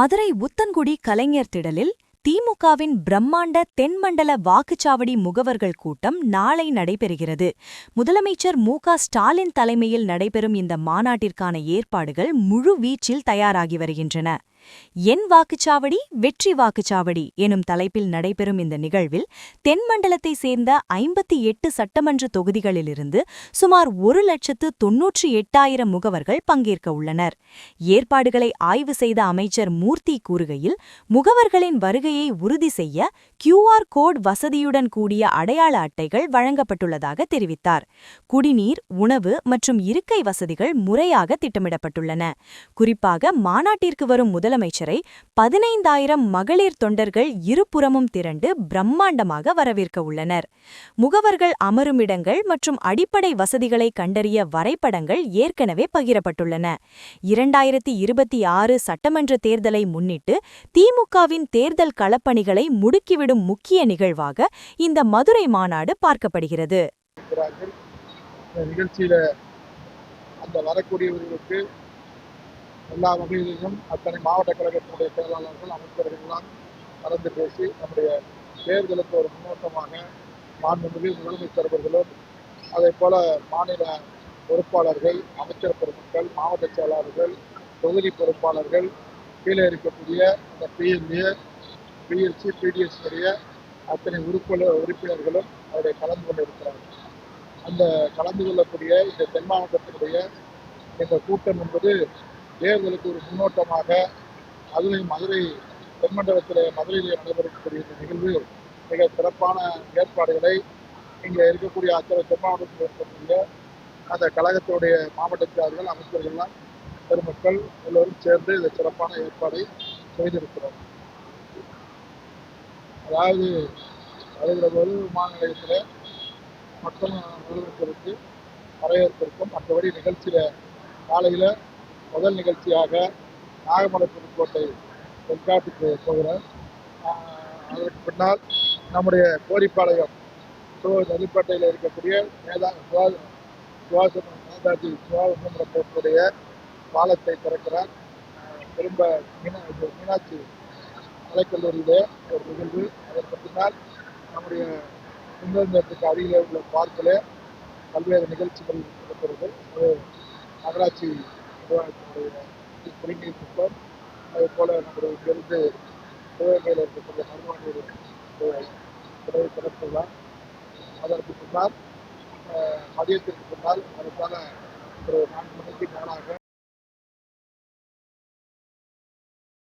மதுரை உத்தன்குடி கலைஞர் திடலில் திமுகவின் பிரம்மாண்ட தென்மண்டல வாக்குச்சாவடி முகவர்கள் கூட்டம் நாளை நடைபெறுகிறது. முதலமைச்சர் மு க ஸ்டாலின் தலைமையில் நடைபெறும் இந்த மாநாட்டிற்கான ஏற்பாடுகள் முழு வீச்சில் தயாராகி வருகின்றன. என் வாக்குச்சாவடி வெற்றி வாக்குச்சாவடி எனும் தலைப்பில் நடைபெறும் இந்த நிகழ்வில் தென்மண்டலத்தை சேர்ந்த ஐம்பத்தி எட்டு சட்டமன்ற தொகுதிகளிலிருந்து சுமார் ஒரு லட்சத்து தொன்னூற்றி எட்டாயிரம் முகவர்கள் பங்கேற்க உள்ளனர். ஏற்பாடுகளை ஆய்வு செய்த அமைச்சர் மூர்த்தி கூறுகையில் முகவர்களின் வருகையை உறுதி செய்ய கியூஆர் கோட் வசதியுடன் கூடிய அடையாள அட்டைகள் வழங்கப்பட்டுள்ளதாக தெரிவித்தார். குடிநீர் உணவு மற்றும் இருக்கை வசதிகள் முறையாக திட்டமிடப்பட்டுள்ளன. குறிப்பாக மாநாட்டிற்கு வரும் முதலமைச்சரை பதினைந்தாயிரம் மகளிர் தொண்டர்கள் இருபுறமும் திரண்டு பிரம்மாண்டமாக வரவேற்க உள்ளனர். முகவர்கள் அமருமிடங்கள் மற்றும் அடிப்படை வசதிகளை கண்டறிய வரைபடங்கள் ஏற்கனவே பகிரப்பட்டுள்ளன. இரண்டாயிரத்தி இருபத்தி ஆறு சட்டமன்ற தேர்தலை முன்னிட்டு திமுகவின் தேர்தல் களப்பணிகளை முடுக்கிவிடும் முக்கிய நிகழ்வாக இந்த மதுரை மாநாடு பார்க்கப்படுகிறது. நிகழ்ச்சியில அந்த வரக்கூடியவர்களுக்கு எல்லா வகையிலும் அத்தனை மாவட்ட கழகத்தினுடைய செயலாளர்கள் அமைச்சர்கள்லாம் கலந்து பேசி நம்முடைய தேர்தலுக்கு ஒரு முன்னோட்டமாக மாண்புமிகு முதலமைச்சர் அவர்களும் அதே போல மாநில பொறுப்பாளர்கள் அமைச்சர் பெருமக்கள் மாவட்ட செயலாளர்கள் தொகுதி பொறுப்பாளர்கள் கீழே இருக்கக்கூடிய அந்த பிஎல்ஏ பிஎல்சி பிடிஎஸ் உடைய அத்தனை உறுப்பினர் உறுப்பினர்களும் அதில் கலந்து கொண்டிருக்கிறார்கள் அந்த கலந்து கொள்ளக்கூடிய இந்த தென் மாவட்டத்தினுடைய இந்த கூட்டம் என்பது தேர்தலுக்கு ஒரு முன்னோட்டமாக மதுரை மதுரை தென்மண்டலத்தில் மதுரையிலே நடைபெறக்கூடிய இந்த நிகழ்வு மிக சிறப்பான ஏற்பாடுகளை இங்கே இருக்கக்கூடிய அத்தனை தென்மாவட்டத்தில் இருக்கக்கூடிய அந்த கழகத்தினுடைய மாவட்ட அமைச்சர்கள்லாம் பெருமக்கள் எல்லோரும் சேர்ந்து இந்த சிறப்பான ஏற்பாடை செய்திருக்கிறோம். அதாவது வருகிற போது விமான நிலையத்தில் மக்கள் வரவேற்பிற்கும் மற்றபடி நிகழ்ச்சியில் காலையில் முதல் நிகழ்ச்சியாக நாகமலை புதுக்கோட்டை தென்காட்டுக்கு போகிறேன். அதற்கு பின்னால் நம்முடைய கோரிப்பாளையம் ஸோ இருக்கக்கூடிய மேதா சுவா- சுவாச நேதாஜி சுவாசந்திரனுடைய பாலத்தை திறக்கிறார். திரும்ப மீனா மீனாட்சி கலைக்கல்லூரியிலே ஒரு நிகழ்வு. அதற்கு பின்னால் நம்முடைய சுந்தரத்துக்கு அருகிலே உள்ள பார்க்கிலே பல்வேறு நிகழ்ச்சிகள் நடக்கிறது. அது நகராட்சி குடிநீர் திட்டம் அதே போல நம்முடைய இங்கிருந்து சிவகங்கையில் இருக்கக்கூடிய மருமானூர் துறை திறப்புதான் அதற்கு பின்னால் மதியத்திற்கு பின்னால் அதுக்கான ஒரு நான்கு மணிக்கு மேலாக